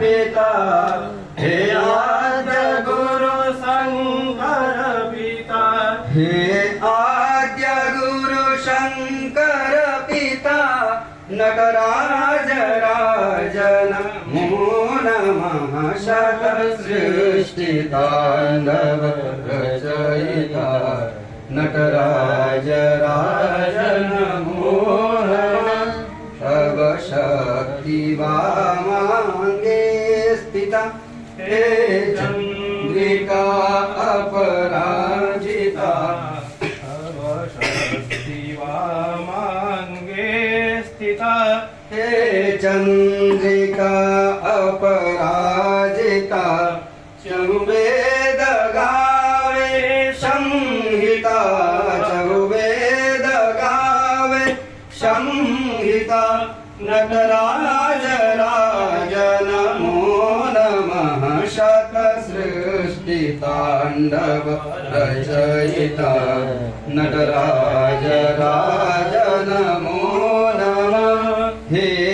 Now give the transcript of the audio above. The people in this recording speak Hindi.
पिता। हे आद्य गुरु शङ्कर पिता। हे आद्य गुरु शङ्कर पिता। नटराजराजनमो नमः शत सृष्टिता नव रचयिता नटराजराजनमो नव शक्ति वा माङ्गे स्थिता हे चंद्रिका अपराजिता मांगे स्थिता। हे चन्द्रिका अपराजिता चौवेद गावे संहिता चौवेद गावे संहिता नटराज राज नमो शाक सृष्टि तांडव रचयिता नटराज राज नमो नमः। हे